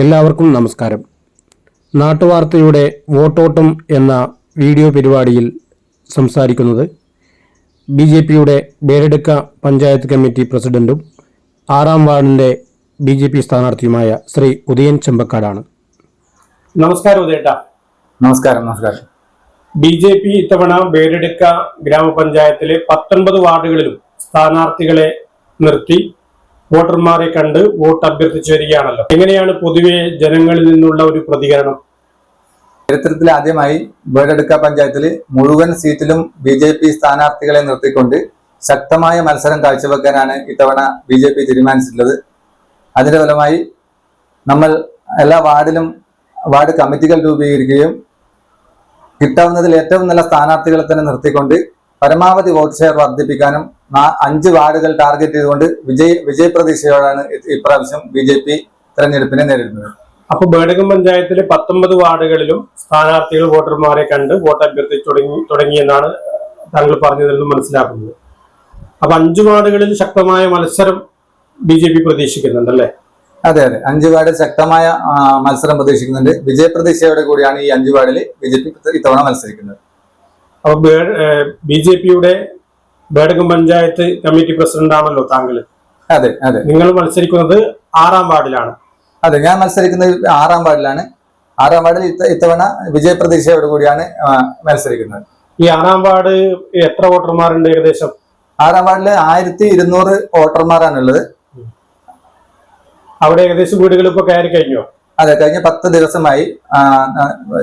എല്ലാവർക്കും നമസ്കാരം. നാട്ടുവാർത്തയുടെ വോട്ടോട്ടം എന്ന വീഡിയോ പരിപാടിയിൽ സംസാരിക്കുന്നത് ബി ജെ പിയുടെ ബേരെടുക്ക പഞ്ചായത്ത് കമ്മിറ്റി പ്രസിഡന്റും ആറാം വാർഡിന്റെ ബി ജെ പി സ്ഥാനാർത്ഥിയുമായ ശ്രീ ഉദയൻ ചെമ്പക്കാടാണ്. നമസ്കാരം ഉദയേട്ടാ. നമസ്കാരം നമസ്കാരം. ബി ജെ പി ഇത്തവണ ബേരെടുക്ക ഗ്രാമപഞ്ചായത്തിലെ പത്തൊൻപത് വാർഡുകളിലും സ്ഥാനാർത്ഥികളെ നിർത്തി വോട്ടർമാരെ കണ്ട് വോട്ട് അഭ്യർത്ഥിച്ചു വരികയാണല്ലോ. എങ്ങനെയാണ് പൊതുവെ ജനങ്ങളിൽ നിന്നുള്ള ഒരു പ്രതികരണം? ചരിത്രത്തിൽ ആദ്യമായി വേടെടുക്ക പഞ്ചായത്തിൽ മുഴുവൻ സീറ്റിലും ബി ജെ പി സ്ഥാനാർത്ഥികളെ നിർത്തിക്കൊണ്ട് ശക്തമായ മത്സരം കാഴ്ചവെക്കാനാണ് ഇത്തവണ ബി ജെ പി തീരുമാനിച്ചിട്ടുള്ളത്. അതിന്റെ ഫലമായി നമ്മൾ എല്ലാ വാർഡിലും വാർഡ് കമ്മിറ്റികൾ രൂപീകരിക്കുകയും കിട്ടാവുന്നതിൽ ഏറ്റവും നല്ല സ്ഥാനാർത്ഥികളെ തന്നെ നിർത്തിക്കൊണ്ട് പരമാവധി വോട്ട് ഷെയർ വർദ്ധിപ്പിക്കാനും അഞ്ച് വാർഡുകൾ ടാർഗറ്റ് ചെയ്തുകൊണ്ട് വിജയ് വിജയപ്രതീക്ഷയോടാണ് ഇപ്രാവശ്യം ബി ജെ പി തെരഞ്ഞെടുപ്പിനെ നേരിടുന്നത്. അപ്പൊ ബേഡകം പഞ്ചായത്തിലെ പത്തൊമ്പത് വാർഡുകളിലും സ്ഥാനാർത്ഥികൾ വോട്ടർമാരെ കണ്ട് വോട്ട് അഭ്യർത്ഥിച്ചു തുടങ്ങി തുടങ്ങിയെന്നാണ് താങ്കൾ പറഞ്ഞതിൽ നിന്ന് മനസ്സിലാക്കുന്നത്. അപ്പൊ അഞ്ച് വാർഡുകളിൽ ശക്തമായ മത്സരം ബി ജെ പി പ്രതീക്ഷിക്കുന്നുണ്ടല്ലേ? അതെ അതെ. അഞ്ച് വാർഡ് ശക്തമായ മത്സരം പ്രതീക്ഷിക്കുന്നുണ്ട്. വിജയപ്രതീക്ഷയോടെ കൂടിയാണ് ഈ അഞ്ച് വാർഡിൽ ബി ജെ പി ഇത്തവണ മത്സരിക്കുന്നത്. അപ്പൊ ബി ജെ പിയുടെ ബേഡകം പഞ്ചായത്ത് കമ്മിറ്റി പ്രസിഡന്റ് ആണല്ലോ താങ്കൾ അതെ അതെ. നിങ്ങൾ മത്സരിക്കുന്നത് ആറാം വാർഡിലാണ്. അതെ ഞാൻ മത്സരിക്കുന്നത് ആറാം വാർഡിലാണ്. ആറാം വാർഡിൽ ഇത്ത- ഇത്തവണ വിജയപ്രതീക്ഷയോട് കൂടിയാണ് മത്സരിക്കുന്നത്. ഈ ആറാം വാർഡ് എത്ര വോട്ടർമാരുണ്ട് ഏകദേശം? ആറാം വാർഡിൽ ആയിരത്തി ഇരുന്നൂറ് വോട്ടർമാരാണുള്ളത്. അവിടെ ഏകദേശം വീടുകൾ ഇപ്പൊ കയറി കഴിഞ്ഞോ? അതെ കഴിഞ്ഞ പത്ത് ദിവസമായി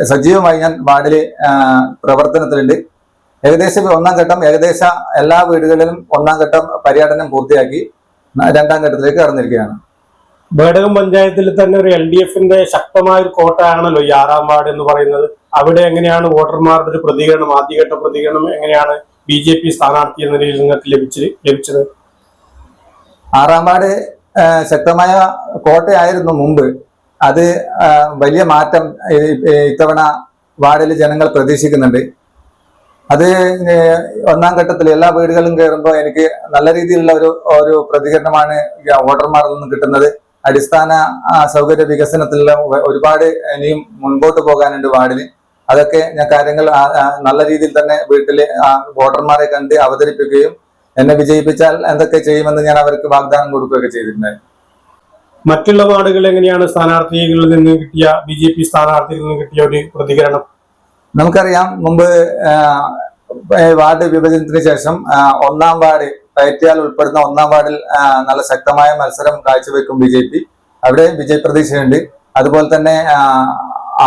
സജീവമായി ഞാൻ വാർഡിൽ പ്രവർത്തനത്തിലുണ്ട്. ഏകദേശം ഒന്നാം ഘട്ടം ഏകദേശം എല്ലാ വീടുകളിലും ഒന്നാം ഘട്ടം പര്യടനം പൂർത്തിയാക്കി രണ്ടാം ഘട്ടത്തിലേക്ക് കടന്നിരിക്കുകയാണ്. ബേഡകം പഞ്ചായത്തിൽ തന്നെ ഒരു എൽ ഡി എഫിന്റെ ശക്തമായ ഒരു കോട്ടയാണല്ലോ ഈ ആറാം വാർഡ് എന്ന് പറയുന്നത്. അവിടെ എങ്ങനെയാണ് വോട്ടർമാരുടെ ഒരു പ്രതികരണം ആദ്യഘട്ട പ്രതികരണം എങ്ങനെയാണ് ബി ജെ പി സ്ഥാനാർത്ഥി എന്ന നിലയിൽ നിങ്ങൾക്ക് ലഭിച്ചത് ലഭിച്ചത്? ആറാം വാർഡ് ശക്തമായ കോട്ടയായിരുന്നു മുമ്പ്. അത് വലിയ മാറ്റം ഇത്തവണ വാർഡിൽ ജനങ്ങൾ പ്രതീക്ഷിക്കുന്നുണ്ട്. അത് ഒന്നാം ഘട്ടത്തിൽ എല്ലാ വീടുകളും കയറുമ്പോൾ എനിക്ക് നല്ല രീതിയിലുള്ള ഒരു ഒരു പ്രതികരണമാണ് വോട്ടർമാരിൽ നിന്ന് കിട്ടുന്നത്. അടിസ്ഥാന സൗകര്യ വികസനത്തിലുള്ള ഒരുപാട് ഇനിയും മുൻപോട്ട് പോകാനുണ്ട് വാർഡിന് അതൊക്കെ ഞാൻ കാര്യങ്ങൾ നല്ല രീതിയിൽ തന്നെ വീട്ടിലെ ആ, വോട്ടർമാരെ കണ്ട് അവതരിപ്പിക്കുകയും എന്നെ വിജയിപ്പിച്ചാൽ എന്തൊക്കെ ചെയ്യുമെന്ന് ഞാൻ അവർക്ക് വാഗ്ദാനം കൊടുക്കുകയൊക്കെ ചെയ്തിട്ടുണ്ടായിരുന്നു മറ്റുള്ള വാർഡുകൾ എങ്ങനെയാണ് സ്ഥാനാർത്ഥികളിൽ നിന്ന് കിട്ടിയ ബി ജെ പി സ്ഥാനാർത്ഥികളിൽ നിന്ന് കിട്ടിയ ഒരു പ്രതികരണം? നമുക്കറിയാം മുമ്പ് വാർഡ് വിഭജനത്തിന് ശേഷം ഒന്നാം വാർഡ് പയറ്റിയാൽ ഉൾപ്പെടുന്ന ഒന്നാം വാർഡിൽ നല്ല ശക്തമായ മത്സരം കാഴ്ചവെക്കും ബി ജെ പി. അവിടെ വിജയപ്രതീക്ഷയുണ്ട്. അതുപോലെ തന്നെ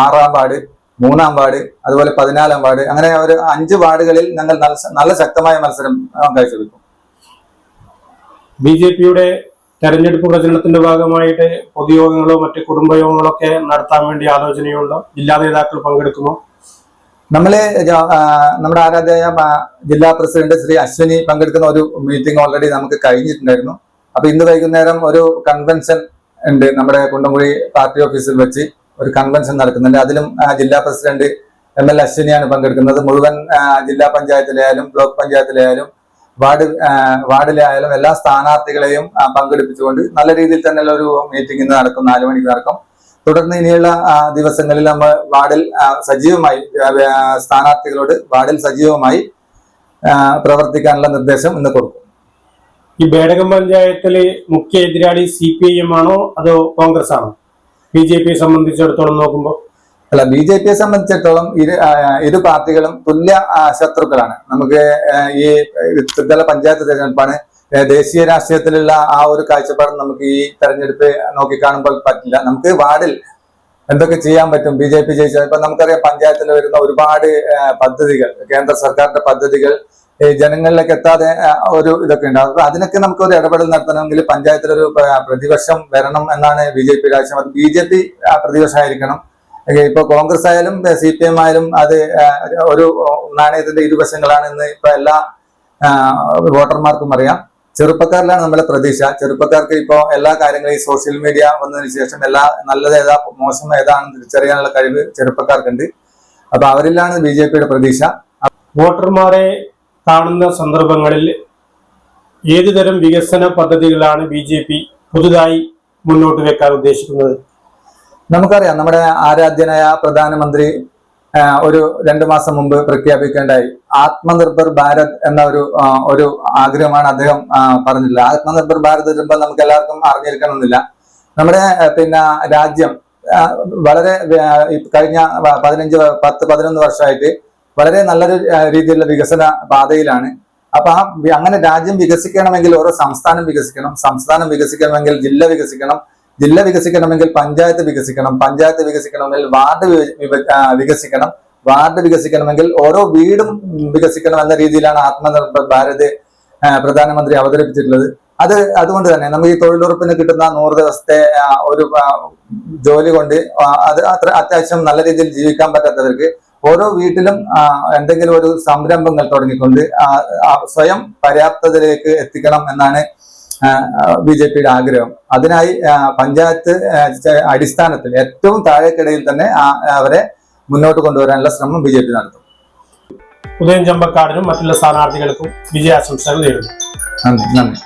ആറാം വാർഡ് മൂന്നാം വാർഡ് അതുപോലെ പതിനാലാം വാർഡ് അങ്ങനെ ഒരു അഞ്ച് വാർഡുകളിൽ ഞങ്ങൾ നല്ല ശക്തമായ മത്സരം കാഴ്ചവെക്കും. ബി ജെ പിയുടെ തെരഞ്ഞെടുപ്പ് പ്രചരണത്തിന്റെ ഭാഗമായിട്ട് പൊതുയോഗങ്ങളോ മറ്റ് കുടുംബയോഗങ്ങളോ ഒക്കെ നടത്താൻ വേണ്ടി ആലോചനയുണ്ടോ? ജില്ലാ നേതാക്കൾ പങ്കെടുക്കുമോ? നമ്മൾ നമ്മുടെ ആരാധ്യ ജില്ലാ പ്രസിഡന്റ് ശ്രീ അശ്വിനി പങ്കെടുക്കുന്ന ഒരു മീറ്റിംഗ് ഓൾറെഡി നമുക്ക് കഴിഞ്ഞിട്ടുണ്ടായിരുന്നു. അപ്പൊ ഇന്ന് വൈകുന്നേരം ഒരു കൺവെൻഷൻ ഉണ്ട് നമ്മുടെ കുണ്ടംകുഴി പാർട്ടി ഓഫീസിൽ വെച്ച് ഒരു കൺവെൻഷൻ നടക്കുന്നുണ്ട്. അതിലും ജില്ലാ പ്രസിഡന്റ് എം എൽ അശ്വിനിയാണ് പങ്കെടുക്കുന്നത്. മുഴുവൻ ജില്ലാ പഞ്ചായത്തിലായാലും ബ്ലോക്ക് പഞ്ചായത്തിലായാലും വാർഡ് വാർഡിലായാലും എല്ലാ സ്ഥാനാർത്ഥികളെയും പങ്കെടുപ്പിച്ചുകൊണ്ട് നല്ല രീതിയിൽ തന്നെയുള്ള ഒരു മീറ്റിംഗ് ഇന്ന് നടക്കും. നാലു മണിക്ക് നടക്കും. തുടർന്ന് ഇനിയുള്ള ദിവസങ്ങളിൽ നമ്മൾ വാർഡിൽ സജീവമായി സ്ഥാനാർത്ഥികളോട് വാർഡിൽ സജീവമായി പ്രവർത്തിക്കാനുള്ള നിർദ്ദേശം ഇന്ന് കൊടുക്കും ഈ ബേടകം പഞ്ചായത്തിലെ മുഖ്യ എതിരാളി സി പി ഐ എം ആണോ അതോ കോൺഗ്രസ് ആണോ ബി ജെ പിയെ സംബന്ധിച്ചിടത്തോളം നോക്കുമ്പോൾ അല്ല ബി ജെ പിയെ സംബന്ധിച്ചിടത്തോളം ഇരു ഇരു പാർട്ടികളും തുല്യ ശത്രുക്കളാണ് നമുക്ക് ഈ ത്രിതല പഞ്ചായത്ത് തെരഞ്ഞെടുപ്പാണ് ദേശീയ രാഷ്ട്രീയത്തിലുള്ള ആ ഒരു കാഴ്ചപ്പാട് നമുക്ക് ഈ തെരഞ്ഞെടുപ്പ് നോക്കിക്കാണുമ്പോൾ പറ്റില്ല. നമുക്ക് വാർഡിൽ എന്തൊക്കെ ചെയ്യാൻ പറ്റും? ബി ജെ പി ജയിച്ചാൽ ഇപ്പൊ നമുക്കറിയാം പഞ്ചായത്തിൽ വരുന്ന ഒരുപാട് പദ്ധതികൾ കേന്ദ്ര സർക്കാരിന്റെ പദ്ധതികൾ ജനങ്ങളിലേക്ക് എത്താതെ ഒരു ഇതൊക്കെ ഉണ്ടാകും അപ്പൊ അതിനൊക്കെ നമുക്ക് ഒരു ഇടപെടൽ നടത്തണമെങ്കിൽ പഞ്ചായത്തിലൊരു പ്രതിപക്ഷം വരണം എന്നാണ് ബി ജെ പി ആവശ്യം. അത് ബി ജെ പി പ്രതിപക്ഷമായിരിക്കണം. ഇപ്പൊ കോൺഗ്രസ് ആയാലും സി പി എം ആയാലും അത് ഒരു നാണയത്തിന്റെ ഇരുവശങ്ങളാണ് ഇന്ന് ഇപ്പൊ എല്ലാ വോട്ടർമാർക്കും അറിയാം. ചെറുപ്പക്കാരിലാണ് നമ്മുടെ പ്രതീക്ഷ. ചെറുപ്പക്കാർക്ക് ഇപ്പോൾ എല്ലാ കാര്യങ്ങളും ഈ സോഷ്യൽ മീഡിയ വന്നതിന് ശേഷം എല്ലാ നല്ലത് ഏതാ മോശം ഏതാണെന്ന് തിരിച്ചറിയാനുള്ള കഴിവ് ചെറുപ്പക്കാർക്കുണ്ട്. അപ്പൊ അവരിലാണ് ബി ജെ പിയുടെ പ്രതീക്ഷ. വോട്ടർമാരെ കാണുന്ന സന്ദർഭങ്ങളിൽ ഏതുതരം വികസന പദ്ധതികളാണ് ബി ജെ പി പുതുതായി മുന്നോട്ട് വെക്കാൻ ഉദ്ദേശിക്കുന്നത്? നമുക്കറിയാം നമ്മുടെ ആരാധ്യനായ പ്രധാനമന്ത്രി ഒരു രണ്ടു മാസം മുമ്പ് പ്രഖ്യാപിക്കേണ്ടായി. ആത്മനിർഭർ ഭാരത് എന്ന ഒരു ഒരു ആഗ്രഹമാണ് അദ്ദേഹം പറഞ്ഞില്ല ആത്മനിർഭർ ഭാരത് വരുമ്പോൾ നമുക്ക് എല്ലാവർക്കും അറിഞ്ഞിരിക്കണമെന്നില്ല. നമ്മുടെ പിന്നെ രാജ്യം വളരെ കഴിഞ്ഞ പതിനഞ്ച് പത്ത് പതിനൊന്ന് വർഷമായിട്ട് വളരെ നല്ലൊരു രീതിയിലുള്ള വികസന പാതയിലാണ്. അപ്പൊ ആ അങ്ങനെ രാജ്യം വികസിക്കണമെങ്കിൽ ഓരോ സംസ്ഥാനം വികസിക്കണം സംസ്ഥാനം വികസിക്കണമെങ്കിൽ ജില്ല വികസിക്കണം ജില്ല വികസിക്കണമെങ്കിൽ പഞ്ചായത്ത് വികസിക്കണം പഞ്ചായത്ത് വികസിക്കണമെങ്കിൽ വാർഡ് വികസിക്കണം. വാർഡ് വികസിക്കണമെങ്കിൽ ഓരോ വീടും വികസിക്കണം എന്ന രീതിയിലാണ് ആത്മനിർഭർ ഭാരത് പ്രധാനമന്ത്രി അവതരിപ്പിച്ചിട്ടുള്ളത്. അത് അതുകൊണ്ട് തന്നെ നമുക്ക് ഈ തൊഴിലുറപ്പിന് കിട്ടുന്ന നൂറ് ദിവസത്തെ ഒരു ജോലി കൊണ്ട് അത് അത്ര അത്യാവശ്യം നല്ല രീതിയിൽ ജീവിക്കാൻ പറ്റാത്തവർക്ക് ഓരോ വീട്ടിലും എന്തെങ്കിലും ഒരു സംരംഭങ്ങൾ തുടങ്ങിക്കൊണ്ട് സ്വയം പര്യാപ്തതയിലേക്ക് എത്തിക്കണം എന്നാണ് ബി ജെ പിയുടെ ആഗ്രഹം. അതിനായി പഞ്ചായത്ത് അടിസ്ഥാനത്തിൽ ഏറ്റവും താഴേക്കിടയിൽ തന്നെ അവരെ മുന്നോട്ട് കൊണ്ടുവരാനുള്ള ശ്രമം ബി ജെ പി നടത്തും. ഉദയൻ ചമ്പക്കാടിനും മറ്റുള്ള സ്ഥാനാർത്ഥികൾക്കും വിജയാശംസകൾ നേരുന്നു. നന്ദി നന്ദി.